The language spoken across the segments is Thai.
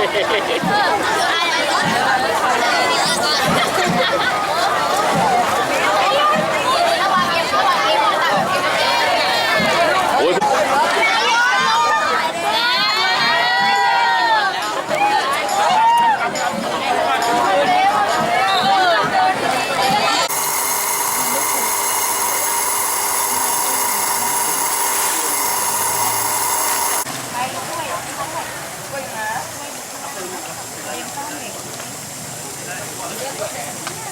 Sí.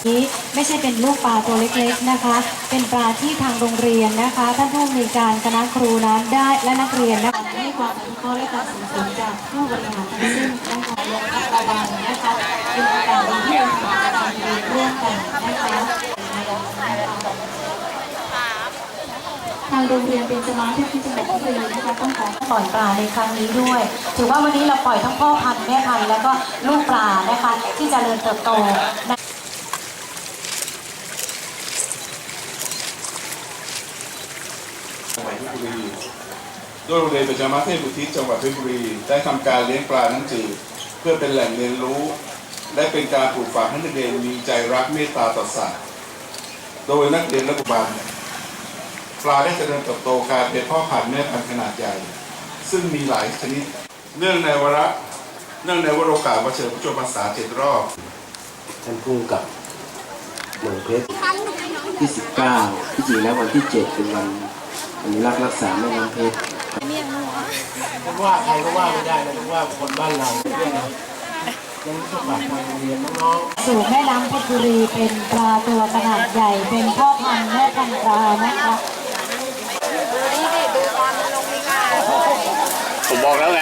นี้ไม่ใช่เป็นลูกปลาตัวเล็กๆนะคะ เป็นปลาที่ทางโรงเรียนนะคะ ท่านผู้อำนวยการคณะครูนั้นได้และนักเรียนนะคะให้ความอนุเคราะห์และการสนับสนุนจากผู้บริหารทั้งสิ้นนะคะลงพักระวังนะคะเป็นโอกาสดีที่เราสามารถทำเรียนร่วมกันนะคะทางโรงเรียนเป็นสมาชิกที่จังหวัดพชรบุรีนะคะต้องขอปล่อยปลาในครั้งนี้ด้วย ถือว่าวันนี้เราปล่อยทั้งพ่อพันธุ์แม่พันธุ์แล้วก็ลูกปลานะคะที่จเจริญเติบโตนะ จังหวัดเพชรบุรีโดยโรงเรียนประจำมัธยมอุทิศจังหวัดเพชรบุรี ได้ทำการเลี้ยงปลาน้ำจืดเพื่อเป็นแหล่งเรียนรู้ และเป็นการปลูกฝังให้นักเรียนมีใจรักเมตตาต่อสัตว์โดยนักเรียนและบุบันปลาได้เจริญเติบโตกลายเป็นพ่อพันธุ์แม่พันธุ์ขนาดใหญ่ ซึ่งมีหลายชนิด เนื่องในวาระเนื่องในวโรกาสวัเฉลิมพระชนมพรรษาเจ็ดรอบ ท่านผู้กำกับเมืองเพชรที่ 19ที่จริงแล้ววันที่ 7 เป็นวัน อนุรักษ์รักษาแม่น้ำเพชรผมว่าใครก็ว่าไม่ได้นะผมว่าคนบ้านเราเนี่ยนะยังรู้สึกแบบทางโรงเรียนน้องๆสู่แม่น้ำเพชรบุรีเป็นปลาตัวขนาดใหญ่เป็นพ่อพันธุ์แม่พันธุ์ปลานะคะผมบอกแล้วไง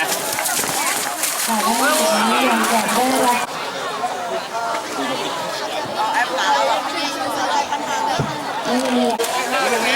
แต่และนอกจากนี้ยังจะได้รับไม่มี